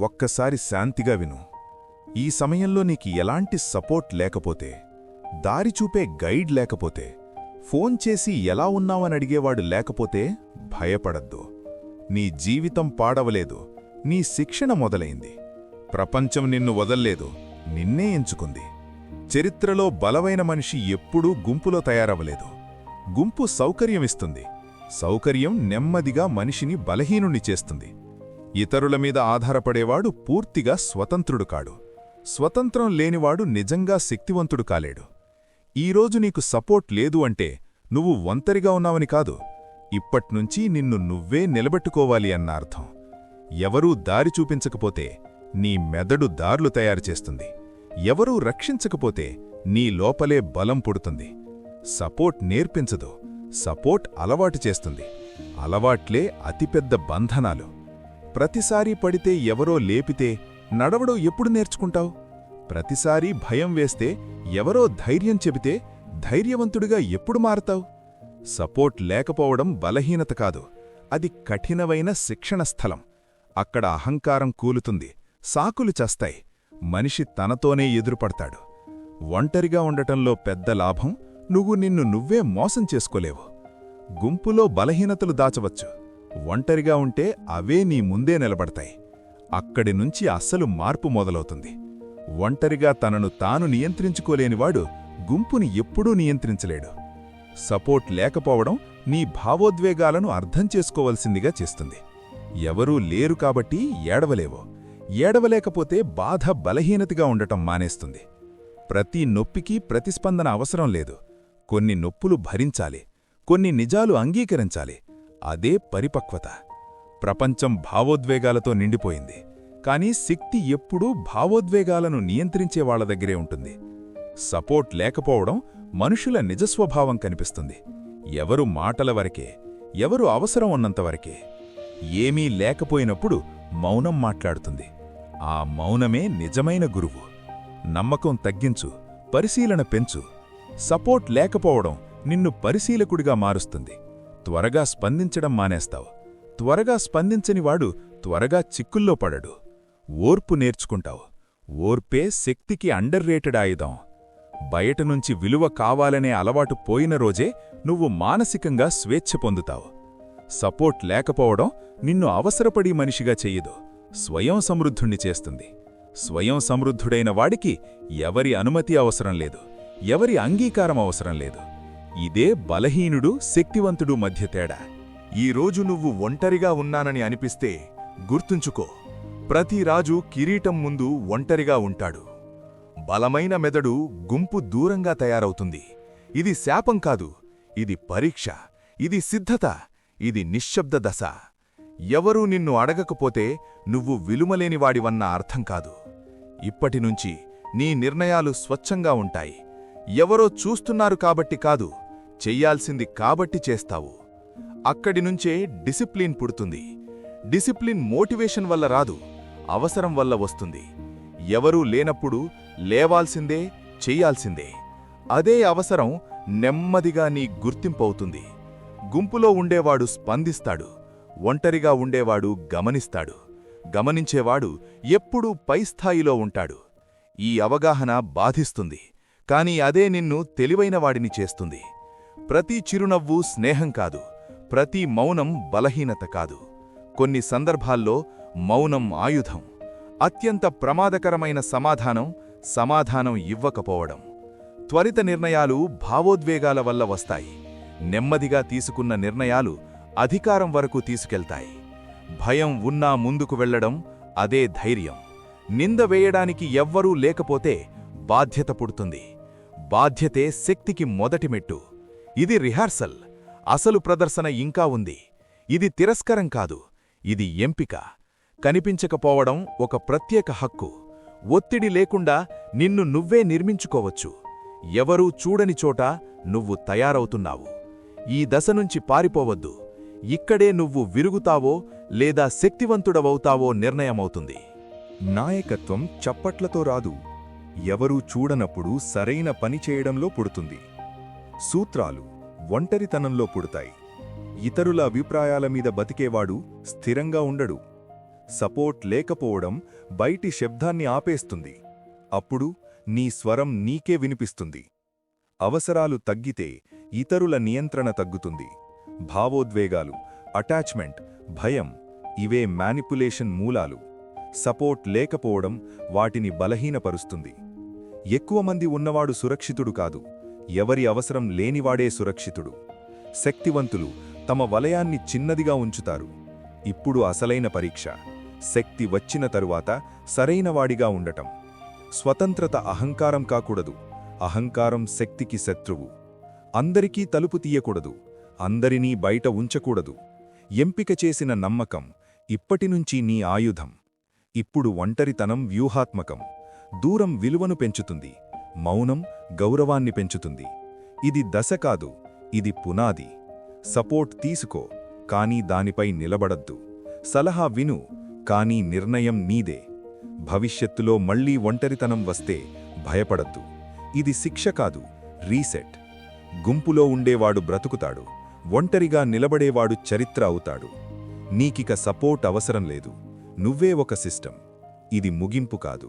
ఒక్కసారి శాంతిగా విను. ఈ సమయంలో నీకు ఎలాంటి సపోర్ట్ లేకపోతే దారి చూపే గైడ్ లేకపోతే ఫోన్ చేసి ఎలా ఉన్నావని అడిగేవాడు లేకపోతే భయపడద్దు. నీ జీవితం పాడవలేదు. నీ శిక్షణ మొదలైంది. ప్రపంచం నిన్ను వదల్లేదు. నిన్నే ఎంచుకుంది. చరిత్రలో బలమైన మనిషి ఎప్పుడూ గుంపులో తయారవలేదు గుంపు సౌకర్యమిస్తుంది. సౌకర్యం నెమ్మదిగా మనిషిని బలహీనుణ్ణి చేస్తుంది. ఇతరుల మీద ఆధారపడేవాడు పూర్తిగా స్వతంత్రుడు కాడు. స్వతంత్రం లేనివాడు నిజంగా శక్తివంతుడు కాలేడు. ఈరోజు నీకు సపోర్ట్ లేదు అంటే నువ్వు ఒంతరిగా ఉన్నావని కాదు. ఇప్పట్నుంచి నిన్ను నువ్వే నిలబెట్టుకోవాలి అన్న అర్థం. ఎవరూ దారి చూపించకపోతే నీ మెదడు దార్లు తయారు చేస్తుంది. ఎవరూ రక్షించకపోతే నీ లోపలే బలం పుడుతుంది. సపోర్ట్ నేర్పించదు. సపోర్ట్ అలవాటు చేస్తుంది. అలవాట్లే అతిపెద్ద బంధనాలు. ప్రతిసారీ పడితే ఎవరో లేపితే నడవడం ఎప్పుడు నేర్చుకుంటావు? ప్రతిసారీ భయం వేస్తే ఎవరో ధైర్యం చెబితే ధైర్యవంతుడిగా ఎప్పుడు మారతావు? సపోర్ట్ లేకపోవడం బలహీనత కాదు. అది కఠినమైన శిక్షణ స్థలం. అక్కడ అహంకారం కూలుతుంది. సాకులు చస్తాయి. మనిషి తనతోనే ఎదురుపడతాడు. ఒంటరిగా ఉండటంలో పెద్ద లాభం నువ్వు నిన్ను నువ్వే మోసం చేసుకోలేవు. గుంపులో బలహీనతలు దాచవచ్చు. ఒంటరిగా ఉంటే అవే నీ ముందే నిలబడతాయి. అక్కడి నుంచి అస్సలు మార్పు మొదలవుతుంది. ఒంటరిగా తనను తాను నియంత్రించుకోలేనివాడు గుంపుని ఎప్పుడూ నియంత్రించలేడు. సపోర్ట్ లేకపోవడం నీ భావోద్వేగాలను అర్థం చేసుకోవలసిందిగా చేస్తుంది. ఎవరూ లేరు కాబట్టి ఏడవలేవు. ఏడవలేకపోతే బాధ బలహీనతగా ఉండటం మానేస్తుంది. ప్రతి నొప్పికి ప్రతిస్పందన అవసరం లేదు. కొన్ని నొప్పులు భరించాలి. కొన్ని నిజాలు అంగీకరించాలి. అదే పరిపక్వత. ప్రపంచం భావోద్వేగాలతో నిండిపోయింది. కాని శక్తి ఎప్పుడూ భావోద్వేగాలను నియంత్రించే వాళ్ళ దగ్గరే ఉంటుంది. సపోర్ట్ లేకపోవడం మనుషుల నిజస్వభావం కనిపిస్తుంది. ఎవరు మాటల వరకే ఎవరు అవసరం ఉన్నంతవరకే ఏమీ లేకపోయినప్పుడు మౌనం మాట్లాడుతుంది. ఆ మౌనమే నిజమైన గురువు. నమ్మకం తగ్గించు పరిశీలన పెంచు. సపోర్ట్ లేకపోవడం నిన్ను పరిశీలకుడిగా మారుస్తుంది. త్వరగా స్పందించడం మానేస్తావు. త్వరగా స్పందించనివాడు త్వరగా చిక్కుల్లో పడడు. ఓర్పు నేర్చుకుంటావు. ఓర్పే శక్తికి అండర్ రేటెడ్ ఆయుధం బయటనుంచి విలువ కావాలనే అలవాటు పోయిన రోజే నువ్వు మానసికంగా స్వేచ్ఛ పొందుతావు. సపోర్ట్ లేకపోవడం నిన్ను అవసరపడి మనిషిగా చెయ్యదు. స్వయం సమృద్ధుణ్ణి చేస్తుంది. స్వయం సమృద్ధుడైన వాడికి ఎవరి అనుమతి అవసరం లేదు. ఎవరి అంగీకారం అవసరం లేదు. ఇదే బలహీనుడు శక్తివంతుడు మధ్య తేడా. ఈరోజు నువ్వు ఒంటరిగా ఉన్నానని అనిపిస్తే గుర్తుంచుకో. ప్రతి రాజు కిరీటం ముందు ఒంటరిగా ఉంటాడు. బలమైన మెదడు గుంపు దూరంగా తయారవుతుంది. ఇది శాపం కాదు ఇది పరీక్ష ఇది సిద్ధత ఇది నిశ్శబ్ద దశ. ఎవరూ నిన్ను అడగకపోతే నువ్వు విలుమలేనివాడివన్న అర్థం కాదు. ఇప్పటినుంచి నీ నిర్ణయాలు స్వచ్ఛంగా ఉంటాయి. ఎవరో చూస్తున్నారు కాబట్టి కాదు చెయ్యాల్సింది కాబట్టి చేస్తావు. అక్కడి నుంచే డిసిప్లిన్ పుడుతుంది. డిసిప్లిన్ మోటివేషన్ వల్ల రాదు అవసరం వల్ల వస్తుంది. ఎవరూ లేనప్పుడు లేవాల్సిందే చెయ్యాల్సిందే అదే అవసరం నెమ్మదిగా నీ గుర్తింపవుతుంది. గుంపులో ఉండేవాడు స్పందిస్తాడు ఒంటరిగా ఉండేవాడు గమనిస్తాడు. గమనించేవాడు ఎప్పుడూ పైస్థాయిలో ఉంటాడు. ఈ అవగాహన బాధిస్తుంది కాని అదే నిన్ను తెలివైనవాడిని చేస్తుంది. ప్రతి చిరునవ్వు స్నేహం కాదు ప్రతి మౌనం బలహీనత కాదు. కొన్ని సందర్భాల్లో మౌనం ఆయుధం అత్యంత ప్రమాదకరమైన సమాధానం సమాధానం ఇవ్వకపోవడం. త్వరిత నిర్ణయాలు భావోద్వేగాల వల్ల వస్తాయి. నెమ్మదిగా తీసుకున్న నిర్ణయాలు అధికారం వరకు తీసుకెళ్తాయి. భయం ఉన్నా ముందుకు వెళ్ళడం అదే ధైర్యం. నింద వేయడానికి ఎవ్వరూ లేకపోతే బాధ్యత పుడుతుంది. బాధ్యతే శక్తికి మొదటి మెట్టు. ఇది రిహార్సల్. అసలు ప్రదర్శన ఇంకా ఉంది. ఇది తిరస్కరం కాదు ఇది ఎంపిక. కనిపించకపోవడం ఒక ప్రత్యేక హక్కు. ఒత్తిడి లేకుండా నిన్ను నువ్వే నిర్మించుకోవచ్చు. ఎవరూ చూడని చోట నువ్వు తయారవుతున్నావు. ఈ దశ నుంచి పారిపోవద్దు. ఇక్కడే నువ్వు విరుగుతావో లేదా శక్తివంతుడవవుతావో నిర్ణయమవుతుంది. నాయకత్వం చప్పట్లతో రాదు. ఎవరూ చూడనప్పుడు సరైన పని చేయడంలో పుడుతుంది. సూత్రాలు ఒంటరితనంలో పుడతాయి. ఇతరుల అభిప్రాయాల మీద బతికేవాడు స్థిరంగా ఉండడు. సపోర్ట్ లేకపోవడం బయటి శబ్దాన్ని ఆపేస్తుంది. అప్పుడు నీ స్వరం నీకే వినిపిస్తుంది. అవసరాలు తగ్గితే ఇతరుల నియంత్రణ తగ్గుతుంది. భావోద్వేగాలు అటాచ్మెంట్ భయం ఇవే మ్యానిపులేషన్ మూలాలు. సపోర్ట్ లేకపోవడం వాటిని బలహీనపరుస్తుంది. ఎక్కువ మంది ఉన్నవాడు సురక్షితుడు కాదు. ఎవరి అవసరం లేనివాడే సురక్షితుడు. శక్తివంతులు తమ వలయాన్ని చిన్నదిగా ఉంచుతారు. ఇప్పుడు అసలైన పరీక్ష. శక్తి వచ్చిన తరువాత సరైనవాడిగా ఉండటం. స్వతంత్రత అహంకారం కాకూడదు. అహంకారం శక్తికి శత్రువు. అందరికీ తలుపు తీయకూడదు. అందరినీ బయట ఉంచకూడదు. ఎంపిక చేసిన నమ్మకం ఇప్పటినుంచి నీ ఆయుధం. ఇప్పుడు ఒంటరితనం వ్యూహాత్మకం. దూరం విలువను పెంచుతుంది. మౌనం గౌరవాన్ని పెంచుతుంది. ఇది దశ కాదు ఇది పునాది. సపోర్ట్ తీసుకో కానీ దానిపై నిలబడద్దు. సలహా విను కానీ నిర్ణయం నీదే. భవిష్యత్తులో మళ్ళీ ఒంటరితనం వస్తే భయపడద్దు. ఇది శిక్ష కాదు రీసెట్. గుంపులో ఉండేవాడు బ్రతుకుతాడు ఒంటరిగా నిలబడేవాడు చరిత్ర అవుతాడు. నీకిక సపోర్ట్ అవసరం లేదు నువ్వే ఒక సిస్టం ఇది ముగింపు కాదు.